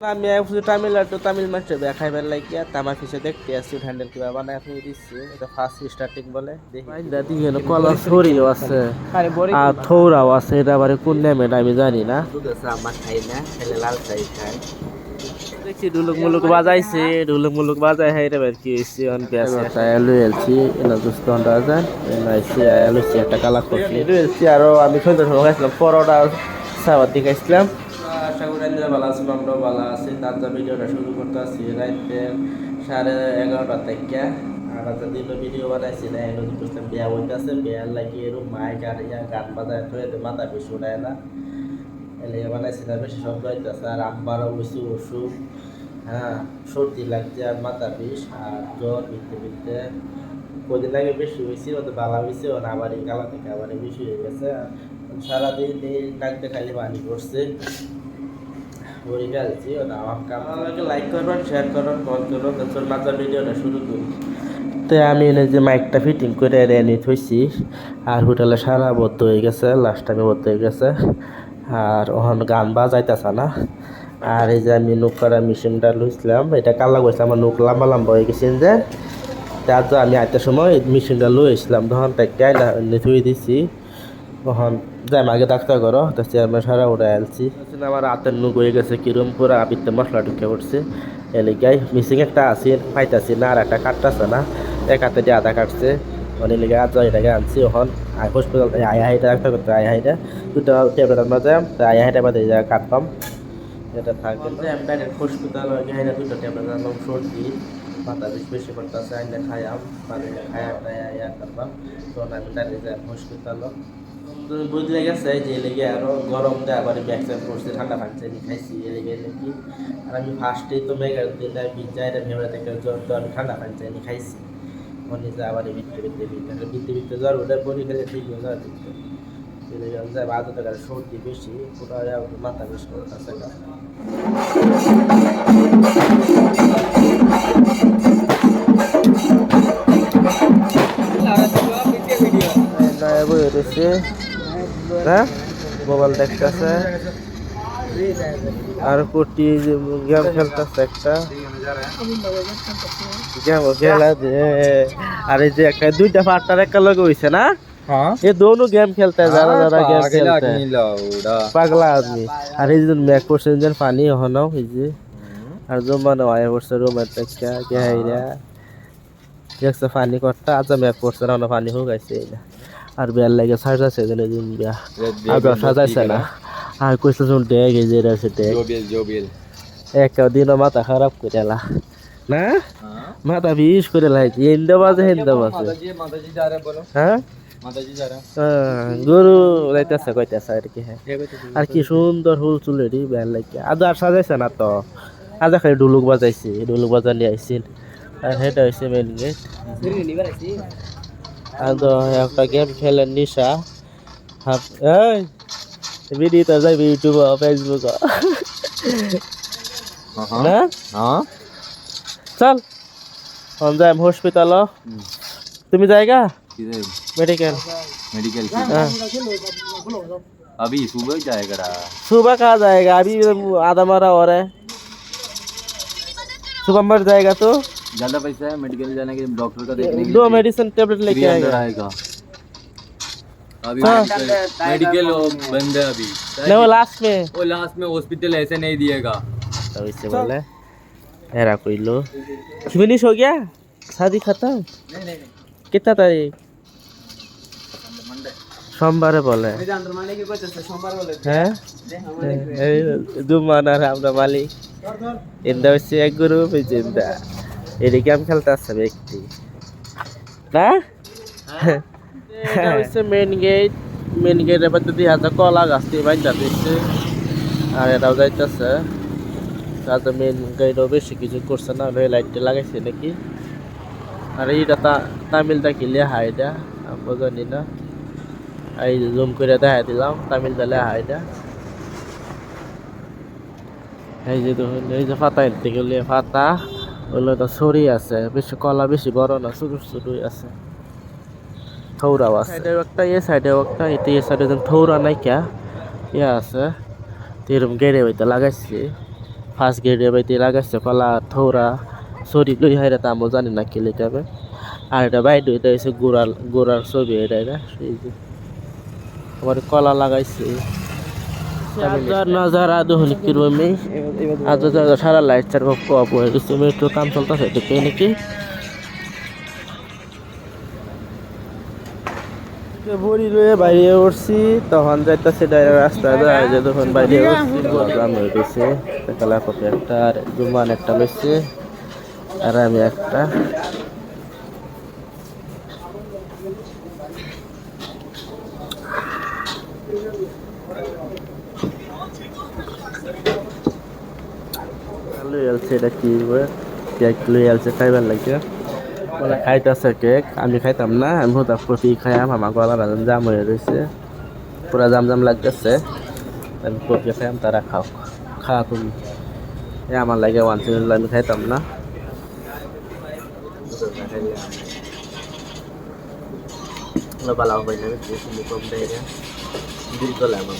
আমি শুধু তামিলনাড়ু তামিল মাস্টার খাইবার লাগিয়া তামা ফিসে দেখতে আসছি হ্যান্ডেল কিবা বানায় আপনি দিচ্ছি। এটা ফার্স্ট স্টার্টিং বলে দেখি কলা ছড়িও আছে আর থৌরাও আছে এটা আবার কোন নামে আমি জানি না। আমার খাই না খেলে লাল চাই খাই। দেখছি ঢুলুক মুলুক বাজাইছে ঢুলুক মুলুক বাজাই হাই রে কি হইছে অন পেছে এটা এলু এলছি এনা দুস্ত হন্ডা যায় এনা আইছি এলু সি একটা কালা করছি। এলু এলছি আর আমি সন্ধ্যা সময় খাইছিলাম পরোটা সাবাত দিয়ে আপনারা ভালো আছেন আমরাও ভালো আছি তাজা ভিডিওটা শুরু করতে আসছি। রাইতে সাড়ে এগারোটা থেকে। আর আজ দিন ভিডিও বানাইছি না এলো বুঝলাম বিয়া হইতেছে, বিয়ার লাগিয়ে এরকম মাইক আর ইয়া গান বাজায় তো এতে মাথা বেশি উঠায় না। এলে বানাইছি না, বেশি শব্দ হইতেছে। আর আব্বারও বেশি অসুখ। হ্যাঁ সর্দি লাগছে আর মাথা বিষ আর জ্বর বিতে বিতে। কদিন আগে বেশি হয়েছে ওদের বালা হয়েছে আবার এই কালা থেকে আবার বেশি হয়ে গেছে। সারাদিন নাক খালি পানি পড়ছে। ভরে গেছি ও কাম আমাকে লাইক করবেন শেয়ার করবেন কল করবেন, তারপর মাঝে ভিডিওটা শুরু করি। তো আমি এনে যে মাইকটা ফিটিং করে এনে থইছি, আর হোটেলে সারা ভর্তি হয়ে গেছে লাস্ট টাইমে ভর্তি হয়ে গেছে, আর ওখান গান বাজাইতেছে না। আর এই যে আমি নোক করা মেশিনটা লইছিলাম, এটা কালা করছিলাম আমার নোক লম্বা লম্বা হয়ে গেছে যে। তার তো আমি আটটার সময় মেশিনটা লইছিলাম, তখন তাকে থুই দিছি। তখন যাই আগে ডাক্তার করো তো চেয়ারম্যান সারা উড়ে আলছি আমার হাতের নুক হয়ে গেছে কিরম পুরো আবিতে মশলা ঢুকে পড়ছে। এলিগাই মিসিং একটা আছে পাইতাছি না আর একটা কাটতেছে না। এক হাতে দিয়ে আধা কাটছে। অনেক লেগে আজ এটাকে আনছি ওখান আই হসপিটাল আই হাইটা ডাক্তার করতে আই হাইটা দুটো ট্যাবলেট আনবা যাই তো আই হাইটা বাদে যা কাটতাম এটা থাকবে আমি ডাইরেক্ট হসপিটাল হাইটা দুটো ট্যাবলেট আনলাম সর্দি মাথা বেশি বেশি করতেছে আইনে খাইয়াম মানে খাইয়া টাইয়া ইয়া করবাম তখন আমি ডাইরেক্ট যাই হসপিটাল বুঝলে গেছে যে লেগে আরও গরম দেয় আবার ব্যাকসাইড করছে ঠান্ডা নি খাইছি এ নাকি। আর আমি ফার্স্টেই তো মেঘার দিন বিজায় ভেবে থেকে জ্বর তো আমি ঠান্ডা ভাঙছে নি খাইছি। মনে যায় আবার বিত্তে বিত্তে বিত্তে বিত্তে বিত্তে জ্বর ওটা বলি খেলে ঠিক হয়ে বিত্তে এ লেগে যায় বাদ সর্দি বেশি, পুরো মাথা বেশি করতেছে না নয়া বই রয়েছে হ্যাঁ মোবাইল দেখতেছে আর কোটি গেম খেলতেছে একটা গেম খেলা যে আর এই যে একটা দুইটা পার্টনার একটা লগে হইছে না हाँ ये दोनों गेम खेलते हैं ज्यादा ज्यादा गेम खेलते हैं लौड़ा পাগলা আদমি আর এই যে ম্যাক করছে যে পানি হনাও এই যে আর জমানো আয় করছে রুমের থেকে কে হাইরা দেখছে পানি করতে আজ ম্যাক করছে না পানি হোক আইছে এই না। আর বিয়ার লাগে সাজ আছে তাহলে দিন বিয়া। আর সাজাইছে না? আর কইছে যখন ডেক এই যে আছে ডেক একটা দিন মাথা খারাপ করে না? মাথা বিষ করে লাইছি হিন্দা বাজে হিন্দা বাজে। হ্যাঁ গরু লাইতেছে কইতেছে আর কি হ্যাঁ আর কি সুন্দর হুল চুলেরই বেয়ার লাগে। আজ আর সাজাইছে না তো? আজ খালি ঢুলুক বাজাইছি ঢুলুক নিয়ে আইছিল আর সেটা হয়েছে মেন গেট একটা গেম খেলেন নিশা হাফ এই ভিডিও তো যাইবে ইউটিউব ফেসবুক না हाँ চল हम যাই হসপিটাল তুমি যাইগা किधर मेडिकल मेडिकल हाँ अभी सुबह जाएगा सुबह कहाँ जाएगा अभी आधा मरा और है सुबह मर जाएगा तो ज्यादा पैसा है मेडिकल जाने के डॉक्टर का देखने के दो मेडिसिन टेबलेट लेके आएगा आएगा अभी हाँ। मेडिकल बंद है अभी नहीं वो लास्ट में वो लास्ट में हॉस्पिटल ऐसे नहीं दिएगा तो इससे बोले हेरा कोई लो फिनिश हो गया शादी खत्म कितना तारीख সোমবারে বলে হ্যাঁ এই দু মানার আমরা মালিক ইন্দা হচ্ছে এক গ্রুপ এই এদিকে আমি খেলতে আসছে ব্যক্তি। না? এটা হচ্ছে মেন গেট মেন গেট এবার যদি হাতে কলা গাছ দিয়ে বাইন্দা দিচ্ছে। আর এটাও যাইতেছে। তাতে মেন গেটও বেশি কিছু করছে না, ওই লাইটটা লাগাইছে নাকি। আর এইটা তামিলটা কি লেহা এটা? আমরা জানি না। এই জুম করে দেখা দিলাম তামিলটা লেহা এটা। এই যে দেখুন, এই যে এনতে গেলে পাতা ওগুলো তো ছড়ি আছে, বেশি কলা বেশি বড় না ছোট ছোটই আছে। থৌরাও আছে। সাইডেও একটা এ সাইডেও একটা এটা এ সাইডে যেন থৌরা নাই কে ইয়ে আছে। তো এরকম গেড়ে হইতে লাগাইছি। ফার্স্ট গেটে বাইতে লাগাইছে কলা, থৌরা সরি লই হাইরা তা আমি জানি না কি লিখাবে আর এটা বাইরে এটা হচ্ছে গোড়ার গোড়ার ছবি এটা এটা, এই যে। আবার কলা লাগাইছে। সারা লাইট চার হয়ে গেছে মেট্রো কাম চলতেছে দেখে নাকি বড়ি লয়ে বাইরে উঠছি তখন যাইতেছে ডাইরেক্ট রাস্তায় যায় যে তখন বাইরে উঠছি জাম হয়ে গেছে কালা কপি একটা আর জুমান একটা লইছে আর আমি একটা আলছে এটা কি কেক লই আলছে, খাইবার লাগে খাইতেছে কেক আমি খাইতাম না, আমি হতাম প্রতি খাইয়াম আমার গলা বাজান জাম হয়ে রয়েছে পুরা জাম জাম লাগতেছে, আমি কপি খাইয়াম, তারা খাও খা তুমি। এ, আমার লাগে ওয়ান সিজন আমি খাইতাম না। বালা কম দেয় না। দিল তো লাগে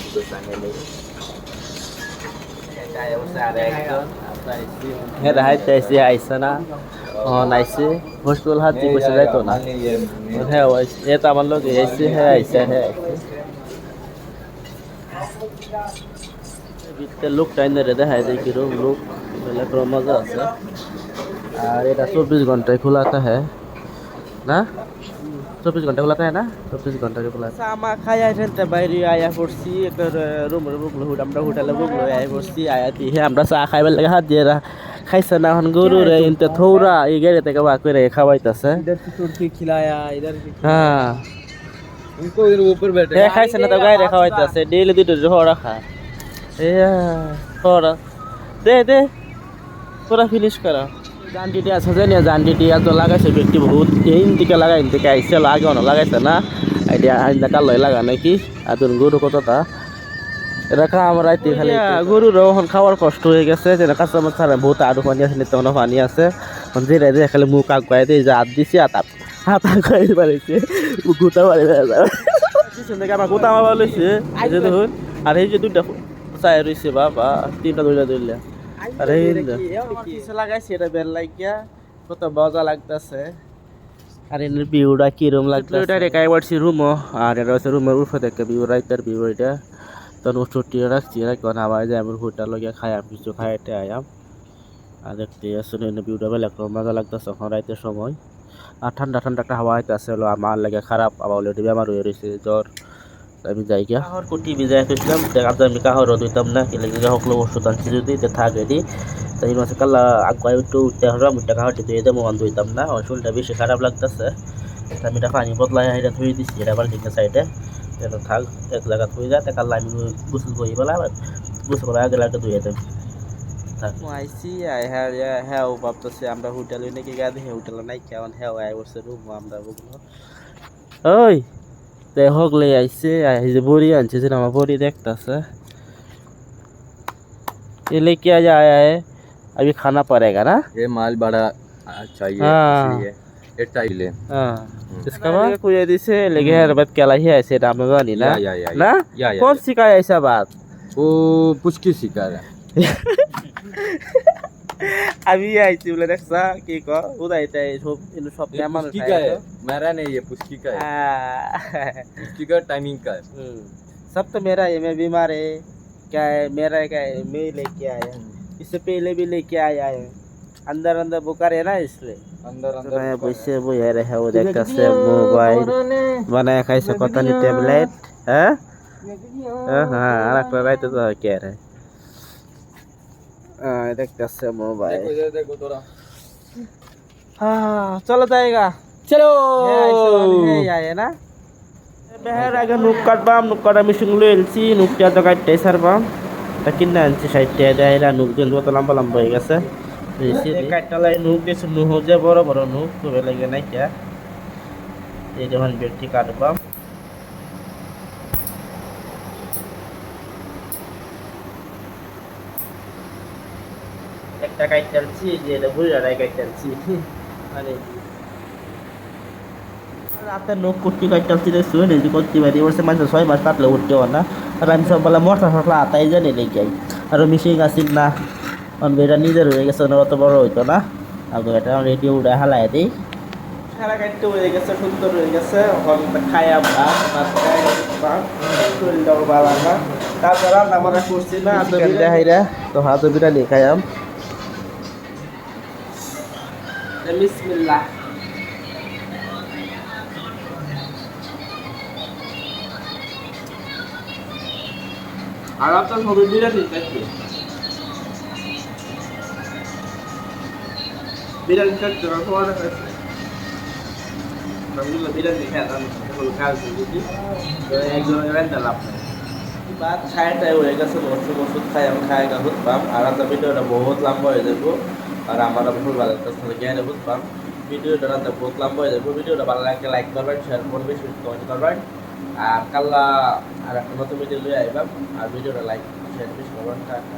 হ্যাঁ রাহাই চাইছি আইসে না? ও নাইছে। হোস্টেল হাতি বসে যাইতো না? হ্যাঁ এ তো আমার লোক আইসে হ্যাঁ আইসে হ্যাঁ আইসে লোক টাইম ধরে দেখায় দেয় কিরম লোক বেলা কোনো মজা আছে। আর এটা চব্বিশ ঘন্টায় খোলা থাকে। না? চব্বিশ ঘণ্টা খোলা থাকে না? চব্বিশ ঘণ্টা খোলা আমা খাই আসেনতে বাইরে আয়া পড়ছি একটা রুম বুকলো হুট আমরা হোটেলে বুকলো আয়া পড়ছি আয়া দিয়ে আমরা চা খাইবার লাগে হাত দিয়ে খাইছে না এখন গরু রে ইনতে থৌরা এই গাড়ি থেকে বা করে খাওয়াইতেছে। হ্যাঁ। খাইছে না তো গাড়ি খাওয়াইতেছে ডেইলি দুটো জহরা খায় এ হ্যাঁ, দে দে পুরা ফিনিশ করা। জানটিটি আছে জানি জানটিটি এত লাগাইছে ব্যক্তি বহুত। এই দিকে লাগাই দিকে আইসে লাগে না লাগাইছে না। আইডিয়া আইন্দা কাল লাগা নাকি আর গরু কতটা এটা খা আমরা রাইতে খালি গরুর এখন খাওয়ার কষ্ট হয়ে গেছে যেন কাস্টমার ছাড়া বহুত আরও পানি আছে তখন পানি আছে। যে রাইতে খালি মুখ আগুয়াই দিয়ে যা হাত দিছি আর হাত আগুয়াই পারিছে গুতা পারি আমার গোতা এই যে দেখুন। আর এই যে দুইটা চাই রইছে বাবা তিনটা দুইটা দুইলা আর কিছু লাগাইছে এটা বেল লাগিয়া কত মজা লাগতেছে। আর এর ভিউটা কিরম লাগতেছে? এটা রেখাই পড়ছি রুমও আর এটা হচ্ছে রুমের উপরে দেখে ভিউ রাইতার ভিউ এটা। তখন উঠটি রাখছি রাখি আবার যে আমি হোটেল লগে খাইয়াম কিছু খাইতে আয়াম। আর দেখতে আসলে ভিউটা বেলা মজা লাগতেছে এখন রাইতের সময়। আর ঠান্ডা ঠান্ডা একটা হাওয়া আইতেছে হলো আমার লাগে খারাপ আবার অলরেডি বেমার হয়ে রয়েছে জ্বর। আমি যাই গিয়া। কাহর কুটি ভিজাই ফেলছিলাম দেখা যায় আমি কাহরও দিতাম না কি লাগে সকলো ওষুধ আনছি যদি তে থাকে দি। তাই মাসে কাল্লা আগুয়াই একটু উঠতে হলাম উঠতে কাহরটি ধুয়ে দেবো অন ধুইতাম না শরীরটা বেশি খারাপ লাগতেছে। আমি এটা পানি বদলাই এটা ধুয়ে দিচ্ছি এটা বালতিটা সাইডে। এটা থাক এক জায়গা ধুয়ে যায় তা কাল্লা আমি গোসল করি বলা গোসল করার আগে লাগে ধুয়ে দেব। আইসি আই হ্যাঁ হ্যাঁ ভাবতেছি আমরা হোটেলে নাকি গা দেখে হোটেলে নাই কেমন হ্যাঁ আই বসে রুম আমরা বুঝলো ওই! তে হগলে আইছে আই যে বড়ি আনছে যে আমার বড়ি দেখতাছে ये लेके आ जाया है अभी खाना पड़ेगा ना ये माल बड़ा चाहिए हाँ। इसलिए ये चाहिए हाँ इसका बाद कोई दिसे लेके हर बात क्या लाई है ऐसे राम जानी ना या या या ना या या कौन सिखाया ऐसा बात वो पुचकी सिखा रहा है अभी आई थी बोले देखसा की को उदाई ते सब इन सब क्या मान पुचकी का है मेरा नहीं ये पुचकी का है पुचकी का टाइमिंग का है सब तो मेरा है मैं बीमार है क्या है मेरा क्या है मैं लेके आया इससे पहले भी लेके आया है अंदर अंदर बुखार है ना इसलिए अंदर अंदर मैं वैसे वो ये रहे वो देखता से मोबाइल बनाया कैसे पता नहीं टेबलेट है हाँ हाँ अलग कर रहे तो क्या रहे हाँ দেখতেছে মোবাইল। চলো যাইগা চলো! না। বেহার আগে নুক কাটবাম নুক কাটা মেশিনগুলো এলছি নুকটা তো কাটতে সারবাম। তা কিনে আনছি সাইডটা দেয়রা নুক দিন তো লম্বা লম্বা হয়ে গেছে। হ্যাঁ, কাটটালাই নুক দিয়েছে নুহ যে বড় বড় নুক তো লাগে নাই এটা ব্যক্তি কাটবাম। একটা কাইট যে এটা বুড়ি আড়াই কাইট চালছি মানে রাতে নোক কুটি কাটতে আসছি রে শুয়ে নিজে করতে পারি। বলছে মানুষ ছয় মাস কাটলে উঠতে না। আর আমি সব বলে মশলা ফসলা আতাই জানি লেগে যাই আর মিশিং আসিল না। কারণ এটা নিজের হয়ে গেছে না অত বড় হইতো না। আগে এটা রেডিও উড়ে হালাই দিই। সারা কাটতে হয়ে গেছে সুন্দর হয়ে গেছে। খায়া ভাত ভাত খাই ভাত শরীরটাও ভালো না। তাছাড়া রান্না বান্না করছি না চিকেন দেখাইরা তো হাত বিরানি খাইয়াম বিসমিল্লাহ আর আপনার সবই বিরিয়ানি নাকি বিরিয়ানি না তোমার কাছে আমি বিরিয়ানি খেতাম কোনো কাজ বুঝি তো একজনের রেন্টা লাভ নাই। বাদ খায়টাই হয়ে গেছে ওষুধ ওষুধ খাই আমি খাই গা বুঝতাম আর আপনার ভিডিওটা বহুত লম্বা হয়ে যাব। আর আমার ভুল ভালো তাহলে জ্ঞানে বুঝলাম ভিডিওটা রাতে বহুত বই যাব। ভিডিওটা ভালো লাগলে লাইক করবেন শেয়ার করবেন কমেন্ট করবেন। আর কাল্লা আর একটা নতুন ভিডিও লিয়ে আইবাম, আর ভিডিওটা লাইক শেয়ার বেশি করবেন, টাটা।